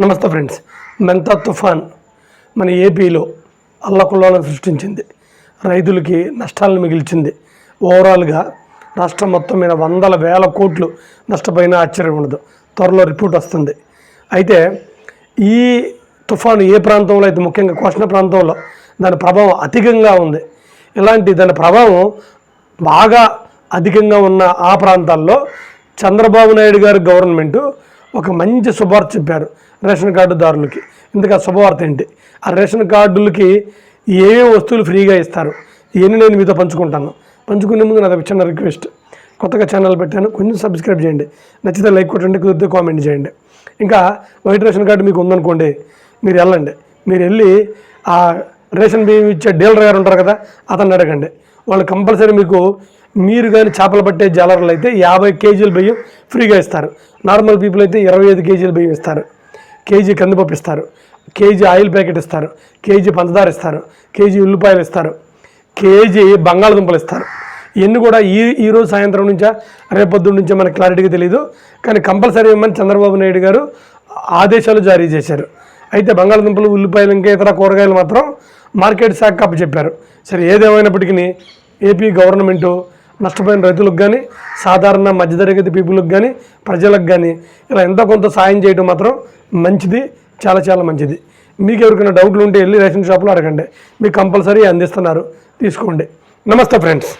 నమస్తే ఫ్రెండ్స్ మెంతా తుఫాన్ మన ఏపీలో అల్లకుల్లాలను సృష్టించింది. రైతులకి నష్టాలను మిగిల్చింది. ఓవరాల్గా రాష్ట్రం మొత్తం మీద వందల వేల కోట్లు నష్టపోయిన ఆశ్చర్యం ఉండదు. త్వరలో రిపోర్ట్ వస్తుంది. అయితే ఈ తుఫాను ఏ ప్రాంతంలో అయితే ముఖ్యంగా కోస్తా ప్రాంతంలో దాని ప్రభావం అధికంగా ఉంది. ఇలాంటి దాని ప్రభావం బాగా అధికంగా ఉన్న ఆ ప్రాంతాల్లో చంద్రబాబు నాయుడు గారి గవర్నమెంటు ఒక మంచి శుభార్త చెప్పారు. రేషన్ కార్డుదారులకి. ఇందుకు ఆ శుభవార్త ఏంటి? ఆ రేషన్ కార్డులకి ఏ వస్తువులు ఫ్రీగా ఇస్తారు? ఇవన్నీ నేను మీతో పంచుకుంటాను. పంచుకునే ముందు నాది ఒక చిన్న రిక్వెస్ట్. కొత్తగా ఛానల్ పెట్టాను. కొంచెం సబ్స్క్రైబ్ చేయండి. నచ్చితే లైక్ కొట్టండి కుదిరితే కామెంట్ చేయండి. ఇంకా వైట్ రేషన్ కార్డు మీకు ఉందనుకోండి మీరు వెళ్ళండి. మీరు వెళ్ళి ఆ రేషన్ బియ్యం ఇచ్చే డీలర్ గారు ఉంటారు కదా అతన్ని అడగండి. వాళ్ళు కంపల్సరీ మీకు మీరు కానీ చేపలు పట్టే జాలర్లు అయితే యాభై కేజీల బియ్యం ఫ్రీగా ఇస్తారు. నార్మల్ పీపుల్ అయితే ఇరవై ఐదు కేజీల బియ్యం ఇస్తారు. కేజీ కందిపప్పు ఇస్తారు. కేజీ ఆయిల్ ప్యాకెట్ ఇస్తారు. కేజీ పంచదార ఇస్తారు. కేజీ ఉల్లిపాయలు ఇస్తారు. కేజీ బంగాళదుంపలు ఇస్తారు. ఇవన్నీ కూడా ఈ ఈ రోజు సాయంత్రం నుంచా రేపొద్దు నుంచే మనకు క్లారిటీగా తెలియదు కానీ కంపల్సరీ ఇవ్వమని చంద్రబాబు నాయుడు గారు ఆదేశాలు జారీ చేశారు. అయితే బంగాళదుంపలు ఉల్లిపాయలు ఇంకా ఇతర కూరగాయలు మాత్రం మార్కెట్ శాఖ అప్పచెప్పారు. సరే ఏదేమైనప్పటికీ ఏపీ గవర్నమెంటు నష్టపోయిన రైతులకు కానీ సాధారణ మధ్యతరగతి పీపుల్కి కానీ ప్రజలకు కానీ ఇలా ఎంతో కొంత సాయం చేయడం మాత్రం మంచిది చాలా చాలా మంచిది. మీకు ఎవరికైనా డౌట్లు ఉంటే వెళ్ళి రేషన్ షాప్లో అడగండి. మీకు కంపల్సరీ అందిస్తున్నారు. తీసుకోండి. నమస్తే ఫ్రెండ్స్.